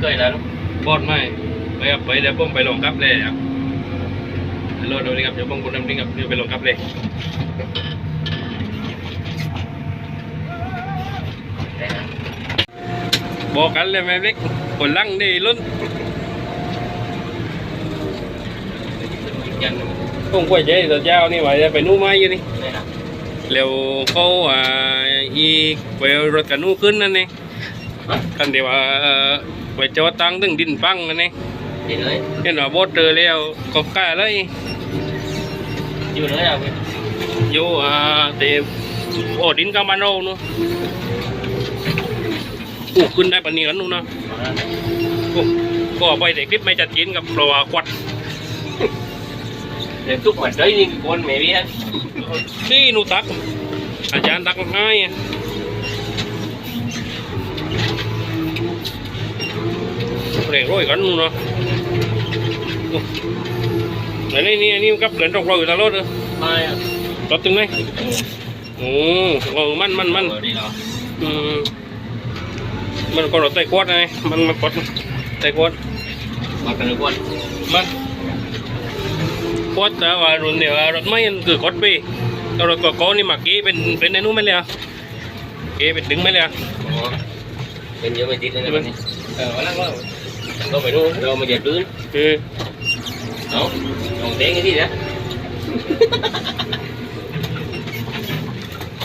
เคยแล้วบอดไม่ไปครับไปเดี๋ยวผมไปลงกับเลยครับฮัลโหลดูนี่ครับเดี๋ยวผมกดน้ำดิ้งครับเดี๋ยวไปลงกับเลยบอกกันเลยแม่เล็กคนลังดีลุ้นยังต้องกล้วยเจ๊ตัวเจ้านี่ไว้ไปนู่นไม้อยู่นี่ไม่นะเร็วเขาอ่าอีกไปรถกันนู่นขึ้นนั่นเอง กันเดี๋ยวว่าเอ่อไปจอดตั้งถึงดินปังนั่นเองดีเลยเห็นว่าบดเจอแล้วก็กล้าเลยอยู่เลยอะอยู่อ่าแต่โอ้ดินกำมันเราเนาะโอ้ขึ้นได้ปานนี้กันนู่นนะโอ้ก็ไปแต่คลิปไม่จัดกินกับเพราะว่าควัดเดี๋ยวทุกวันเลยนี่คนไม่มีฮะที่หนูตักอาจารย์ตักให้อะเร่งร้อยกันนู่นเนาะอ้ไหนนี่นี่นี่กับเหรียญตกเราอยู่ตลอดเลยไม่อะตบตึงไหมโอ้โหมันมันมันดีเนาะอืมมันก็รถไต่ขวดไงมันมันกดไต่ขวดมากันทุกคนมันขวดแต่ว่ารถเนี่ยรถไม่มันคือกดไปแต่รถกโก้นี่มากี้เป็นเป็นไอ้นู้นไหมเลยอะเกี้เป็นดึงไหมเลยอะเป็นเยอะไม่ติดเลยนะวันเออวันนั้นก็ ก็ไปนู่นเรามาเดือดรื้นคือเอาลงเต้งที่นะ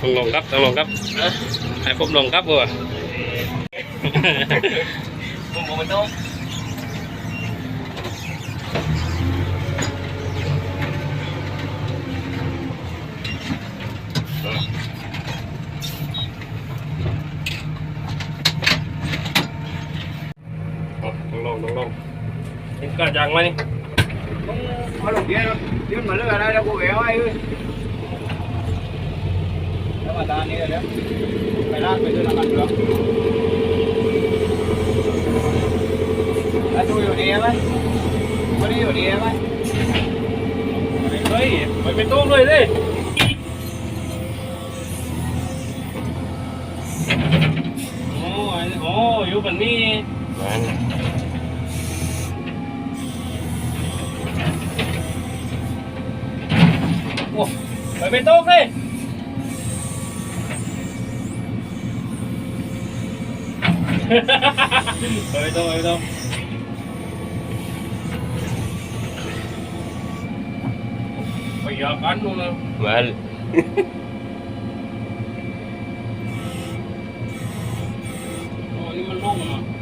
ต้องลงครับต้องลงครับให้ผมลงครับว่ะผมบอกมันต้องต้อง มานี่มาลงเดียวยืนมาเลือกอะไรแล้วกูแหววไอ้แล้วมาตานี้เลยนไปลากไปดูวยน้ำมันเรือแล้วดูอยู่ดีไหมวันนี้อยู่ดีไหมเฮ้ยไปเป็นตู้เลยเลยโอ้ยโอ้ยอยู่แบบนี้ Bởi vì tốt đi. Bởi vì tốt, bởi vì tốt Bây giờ cắn luôn không? Vâng Ôi, nhưng mà luôn mà.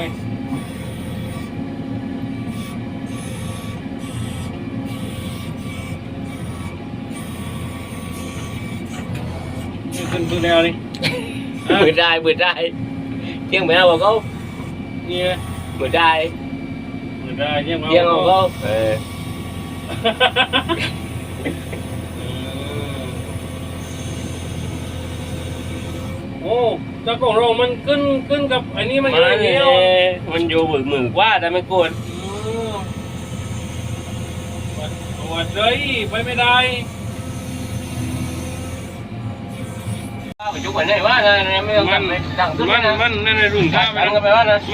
mình Cần phương nào đi. À. Bữa trai, dạ. bữa trai Kiêng mẹ bà câu Yeah Bữa trai Bữa trai, kiêng mẹ câu Kiêng bà câu Oh แต่ของเรามันขึ้นขึ้นกับไอ้นี่มันอยู่อย่างเดียวมันอยู่หมือหมือว่าแต่ไม่กดปวดเลยไปไม่ได้มันมันมันนั่นในรุ่นข้าวมัน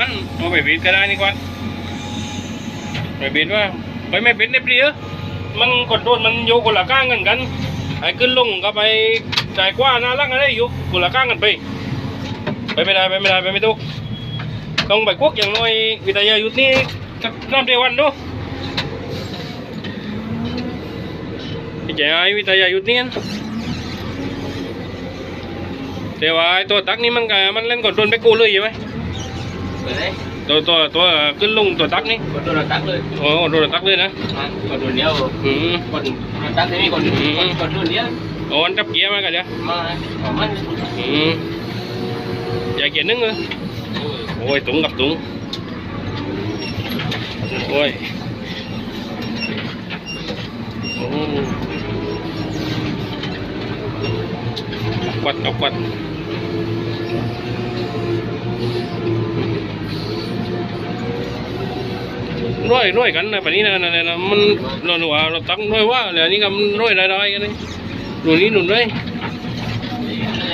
มันเอาไปบิดก็ได้นี่ก่อนไปบิดว่าไปไม่ปิดได้เปรี้ยมันกดโดนมันโยกุหลาบก้างกันกันไอ้ขึ้นลงก็ไปใจกว่าน่ารักอะไรอยู่กุหลาบก้างกันไป ไปไม่ได้ไปไม่ได้ไปไม่ถูกต้องไปควกอย่างน้อยวิทยายุทธนี่สักน้ำเดียววันดูพี่แจ๋ไอ้วิทยายุทธนี่แต่ว่าไอ้ตัวตักนี่มันก็มันเล่นกดโดนไปกูเลยใช่ไหมไปไหนตัวตัวตัวขึ้นลงตัวตักนี่กดโดนตักเลยโอ้โดนตักเลยนะกดโดนเดียวอืมกดตักที่นี่กดกดโดนเดียวโอ้อันจับเกียร์มากันเดี๋ยวมาของมันอืม อยากเห็นนึงเลยโอ้ยตุงกับตุงโอ้ยโอ้ควัดจับควัดร้อยร้อยกันนะปนี้นะนะนะมันเราหนูเราตั้งร้อยว่าเลยนี่ก็มันร้อยได้ๆกันเลยหนุนนี้หนุนด้วย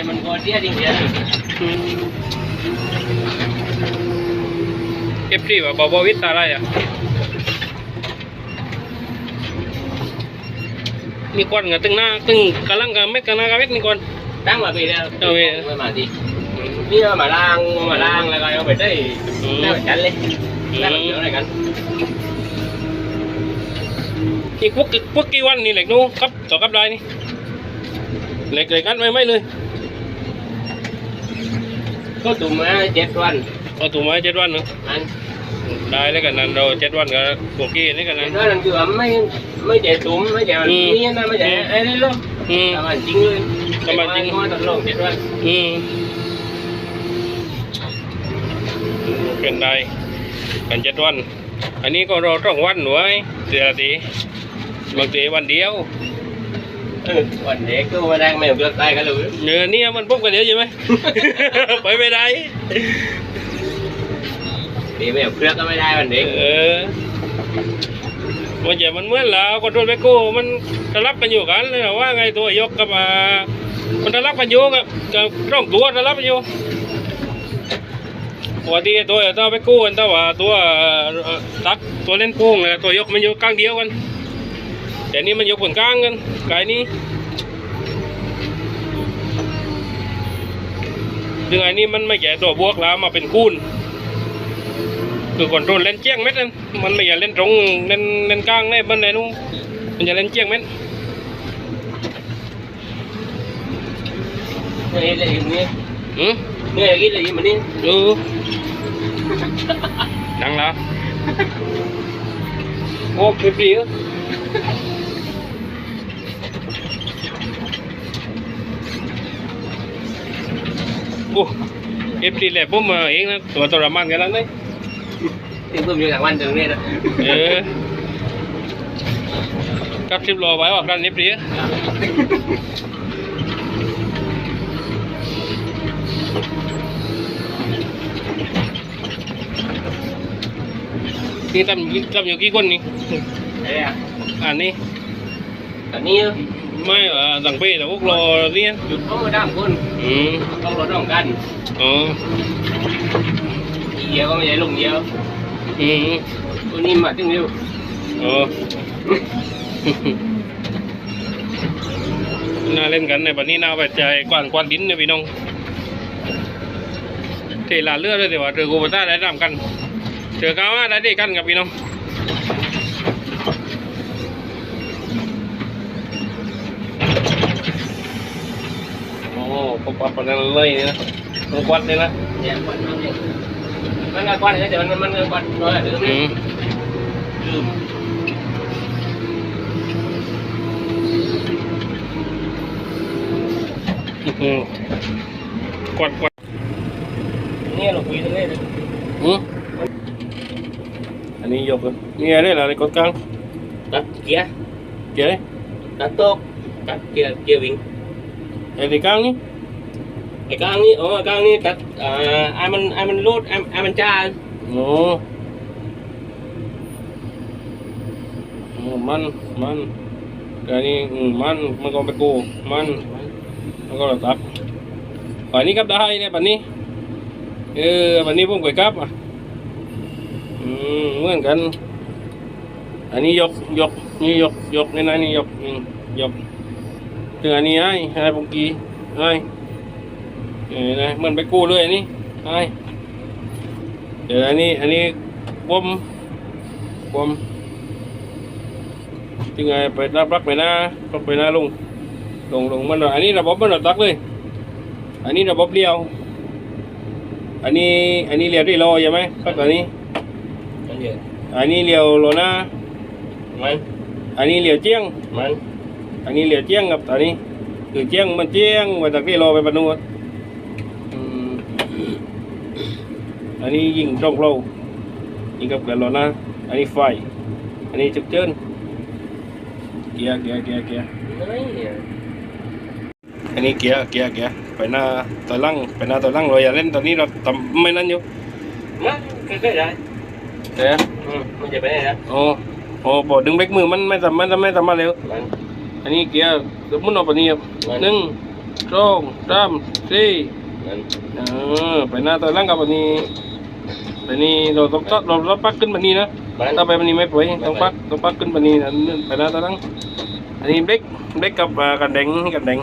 มันก็เดียดีเดีย ก่อนตั้งมาปีแล้วเอาไปไม่มาดินี่เอามาล้างเอามาล้างแล้วก็เอาไปได้ได้เหมือนกันเลยได้เหมือนกันอะไรกันอีกพวกพวกกี่วันนี่เหล็กนู้ครับต่อกับได้นี่เหล็กเหล็กกันไม่ไม่เลย ก็ตุ่มมาเจ็ดวันเอาตัวมาเจ็ดวันเนาะอันได้แล้วกันนั้นเราเจ็ดวันกับพวกกี้นี่กันเจ็นั้ดนวันนั่นคือว่าไม่ไม่เจ็ดตุ่มไม่เจ็ดนี่นะไม่เจ็ดไอ้นี่ลูกอืม ทำมันจริงเลยทำมันจริงมาตลอดเจ็ดวันอืมเป็นได้กันเจ็ดวัน อันนี้ก็รอต้องวันหน่วยเสียทีบางทีวันเดียวเออ วันเด็กก็มาแดงไม่เลือกตายกันเลยเนื้อเนี่ยมันปุ๊บกันเดียวใช่ไหมไปไม่ได้ดีไม่เลือกก็ไม่ได้วันเด็กเออมันจะมันเหมือนเราคนโดนไปกู้มันทะลับกันอยู่กันเลยเหรอว่าไงตัวยกกับมามันทะลับกันอยู่กับกับร่องตัวทะลับกันอยู่ปกติตัวตัวไปกู้กันแต่ว่าตัวเอ่อตักตัวเล่นกุ้งเลยตัวยกมันอยู่กลางเดียวกัน แต่นี่มันยกบนกลางกันกายนี้ถึงไอ้นี่มันไม่แก่ตัวบวกแล้วมาเป็นคูณคือคอนโทรลเล่นเจียงเม็ดนั่นมันไม่อยากเล่นตรงเล่นเล่นกลางในบ้านไหนนู้นมันจะเล่นเจียงเม็ดนี่เลยอย่างนี้อืมนี่อย่างนี้เลยมันนี่เออดังแล้วโอ้คลิปดีอะ โอ้เอฟดีแหละผมมาเองนะตัวทรมานกันแล้วนี่ที่เพิ่มอยู่ทางวันตรงนี้นะเออกับสิบโลไว้ว่ากันเอฟดีนี่ทำทำอยู่กี่คนนี่ไอ้อะอันนี้ตอนนี้ ไม่เออสั่งไปแต่พวกรอเนี่ยจุดเขามาด้ามคนอืมต้องรถต้องกันอ๋อเดียวก็ไม่ได้ลงเดียวอืมตัวนี้มาถึงเร็วอ๋อน่าเล่นกันในบัดนี้น่าไปใจกว้านกว้านดินเนี่ยพี่น้องเทลาเลือดเลยแต่ว่าเจอกูบัต้าได้นำกันเจอก้าวได้ดีกันกับพี่น้อง โอ้ปปับปนันเลยนะมันกวัดเลยนะเนี่ยควันมันเนี่ยมันก็ควันแต่มันมันก็ควันน้อยเดิมอืมลืมอืมกวัดกวัดนี่เราคุยตรงนี้เลยอืมอันนี้ยกเลยนี่อะไรล่ะในกดกลางตัดเกียร์เจ๋ยตัดโต๊ะตัดเกียร์เกียร์วิ่ง ไอ้ในกลางนี่ไอ้กลางนี้อ๋อกลางนี้ตัดอ่าไอ้มันไอ้มันรูดไอ้ไอ้มันจ้าโอ้โอ้มันมันแต่นี่อืมมันมันก็ไปกูมันมันก็ตักฝ่ายนี้กับได้เนี่ยปันนี้เออปันนี้ผมก๋วยกับอะอืมเหมือนกัน อันนี้ยกยกนี่ยกยกนี่นะนี่ยกอืมยก ถึงอันนี้ไอ้ไอ้ปุกกี้ไอ้เออนะมันไปกู้เลยอันนี้ไอ้เดี๋ยวอันนี้อันนี้วมวมถึงไงไปรับรักไปหน้ารักไปหน้าลงลงลงมันหน่อยอันนี้ระบบมันหน่อยตักเลย อันนี้ระบบเลี้ยว อันนี้อันนี้เลี้ยวที่รอใช่ไหมครับอันนี้มันเยอะอันนี้เลี้ยวโลหน้ามันอันนี้เหลียวเจียงมัน อันนี้เหลียวเจียงครับตอนนี้คือเจียงมันเจียงไว้ตะกี้รอไปบรรนุอืมอันนี้ยิงตรงเรายิงกับกันรอนะ อันนี้ไฟ อันนี้จุกเจินเกียร์เกียร์เกียร์เกียร์ Nói vậy. อันนี้เกียร์เกียร์เกียร์ไปหน้าตัวล่างไปหน้าตัวล่างเราอย่าเล่นตอนนี้เราทำไม่นั่นอยู่ Má, cái cái đây. เดี๋ยว Ừ, mình về bên này đó. โอ้โอ้บอกดึงเบรกมือมันไม่ทำไม่ทำไม่ทำมาเร็ว Vâng. อันนี้เกียร์สมมติเอาไปนี่ครับหนึ่งสองสามสี่ Vâng. เออไปหน้าตัวล่างกับอันนี้ไปนี่เราต้องตัดเราต้องปักขึ้นแบบนี้นะ Vâng. ถ้าไปแบบนี้ไม่ไปต้องปักต้องปักขึ้นแบบนี้นะไปหน้าตัวล่างอันนี้เบรกเบรกกับอ่ากันแดงกันแดง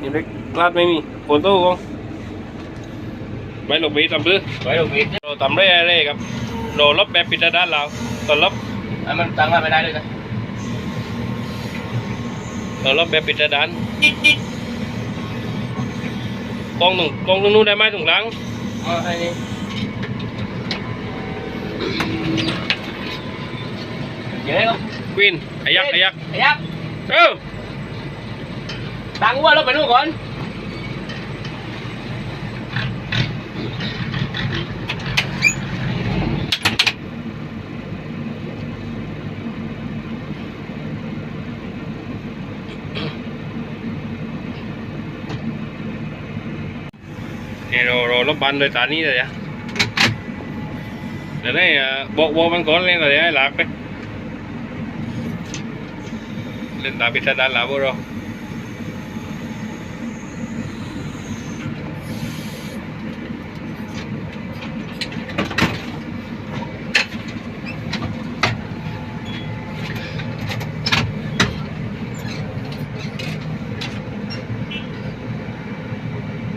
นี่เบรกลาดไม่มีโอนโต้ก็ไม่ลงไปทำเพื่อ Phải được việc. เราทำได้อะไรครับเราลบแบบปิดด้านเราตอนลบ À, mình tăng ra bên đây được rồi. เราลบแบบปิดด้านกล้องหนึ่งกล้องตรงนู้นได้ไหมตรงหลัง Ờ, hay đi. Dễ không? ควีนไอ้ยักษ์ไอ้ยักษ์ Ây da. เออ Tăng quá nó phải luôn rồi. เนี่ยเราเราล บบันโดยสารนี้เลยอะเดี๋ยวได้อะบอกบอกมันก่อนเล่นอะไรให้หลักไปเล่นตามปิดด้านหลังพวกเรา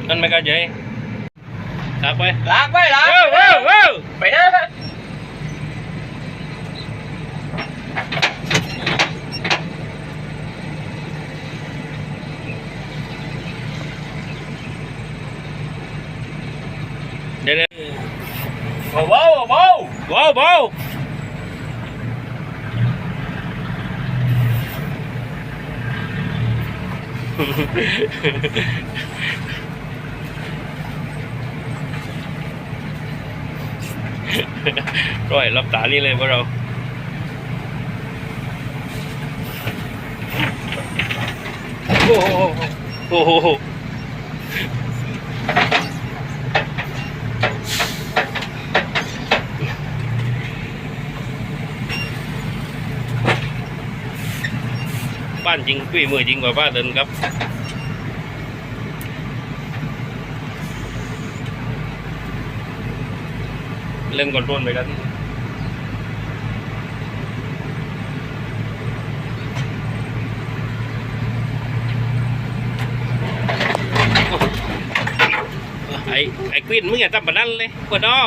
นั่นไม่เข้าใจ ลากไป Lạc với lạc. เว้าวว้าวว้าว Phải đó. เดี๋ยวเดี๋ยว Bồ bố, bồ bố. ว้าวว้าว ร้อยรับตานี่เลยพวกเราโอ้โหโอ้โหบ้านจริงฝีมือจริงกว่าบ้านเดินครับ เล่นก่อนต้นไปกันไอ้ไอ้กวินมึงอย่าทำแบบนั้นเลยปวดอ้อ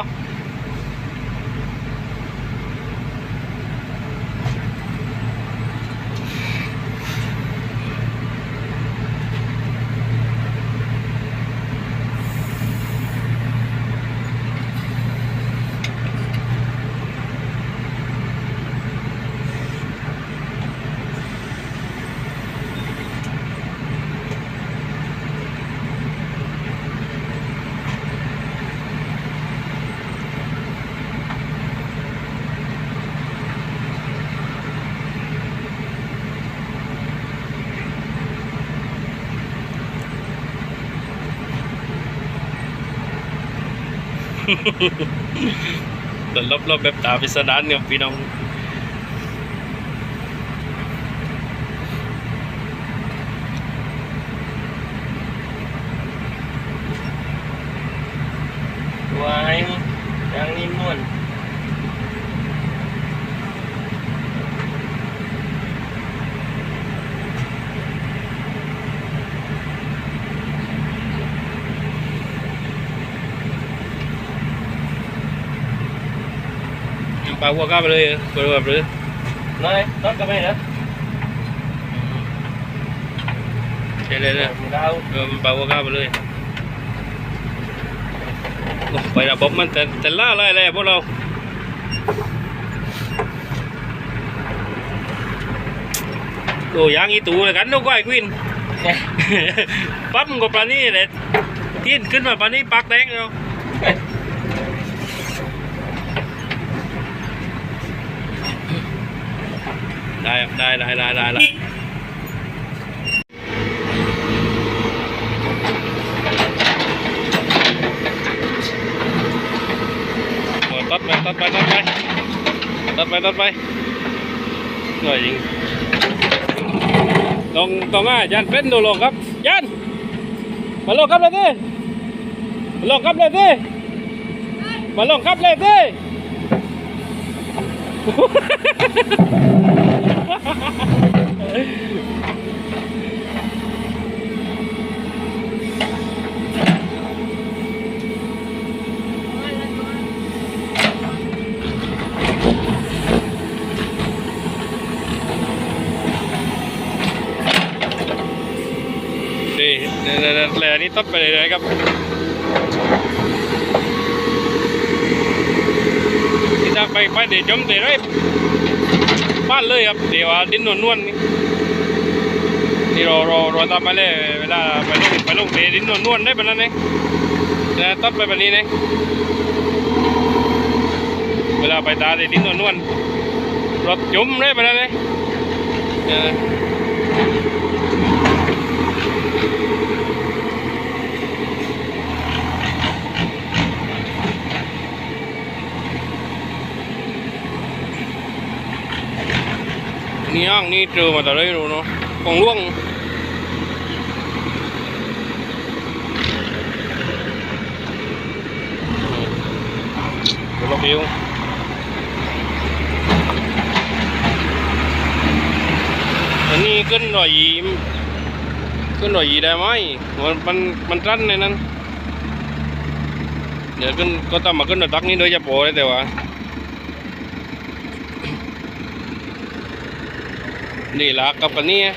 ตลบรอบแบบตาพิสดารเนี่ยพี่น้อง Hoài. Đang im luôn. ปลาวัวก้าไปเลยไปเลยแบบเลย Nói, tốt cái này nữa. ใช่เลยนะ Đâu? เออมันปลาวัวก้าไปเลยโอ้ไประบบมันแต่แต่ล่าอะไรอะไรพวกเราโอ้ยางอีตูเลยกันลูกก้อยควินปั๊มกับปลานี่เลยที่ขึ้นมาปลานี่ปักแดงเนา ได้ได้ได้ได้ได้ได้ตัดไปตัดไปตัดไปตัดไปตัดไปหน่อยจริงต้องต้องอะยันเป็นดูลงครับ ยันมาลงครับเลยดิมาลงครับเลยดิมาลงครับเลยดิ ดีเดี๋ยวเดี๋ยวเดี๋ยวเลยอันนี้ตัดไปเลยนะครับที่ จะไปไปเดี๋ยวจมเดี๋ยวไรบ้านเลยครับเดี๋ยวดินนวลนวลๆนี่นี่รอรอรอตามไปเลยเวลาไปลงไปลงเดี๋ยวดินนวลนวลๆได้แบบนั้นเองนะตัดไปแบบนี้เองเวลาไปตาเดี๋ยวดินนวลนวลๆรถจมได้แบบนั้นเอง นี่ยนะนี่อ่างนี่เจอมาแต่ไรรู้เนาะของล่วงเดี๋ยวเราเบี้ยวอันนี้ขึ้นหน่อยยีขึ้นหน่อยยีได้ไหมมันมันมันรันในนั้นเดี๋ยวขึ้นก็ต้องมาขึ้นหน่อยตักนี้โดยเฉพาะเลยแต่ว่า นี่ là cặp cái này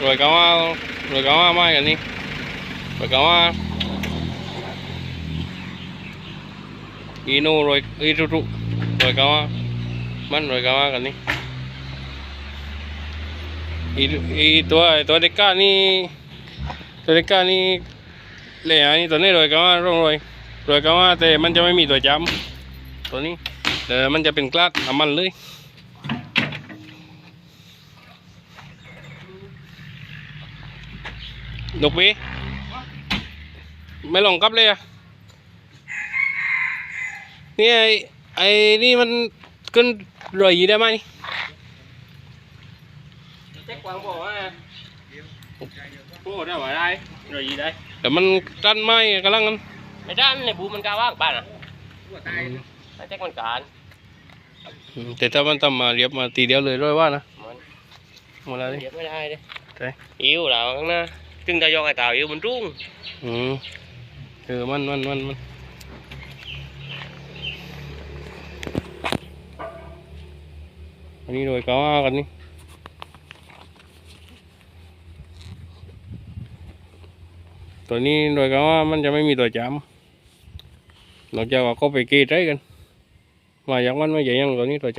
rồi cáo rồi cáo mai cái này rồi cáo ino rồi inu trụ rồi cáo man rồi cáo cái này i i tua tua de ca ni tua de ca ni le ani ตัวนี้ rồi cáo rồi rồi rồi cáo แต่มันจะไม่มีตัวจำตัวนี้ เดี๋ยวมันจะเป็นกลาดน้ำมันเลยดกบีไม่ลงกลับเลยอะนี่ไอ้ไอ้นี่มันขึ้นรอยยีได้ไหมแจ็ควางบอกว่าโอ้ได้ว่าได้รอยยีได้แต่มันตันไม้กำลังกันไม่ได้ในบูมันกล้าว่างบ้านอะถ้าแจ็คมันการอืม แต่ถ้ามันทำมาเรียบมาตีเดียวเลยร้อยว่านะมันหมดแล้วนี่เก็บไม่ได้เลยใช่อิวแล้วข้างหน้าจึงจะยกไอ้เต่าอิวมันรุ่งอืมเออมันมันมันมันอันนี้โดยก็ว่ากันนี่ตัวนี้โดยก็ว่ามันจะไม่มีตัวจำนอกจากว่าเขาไปกรีดได้กัน มาอย่างมันไม่ใหญ่อยังตัว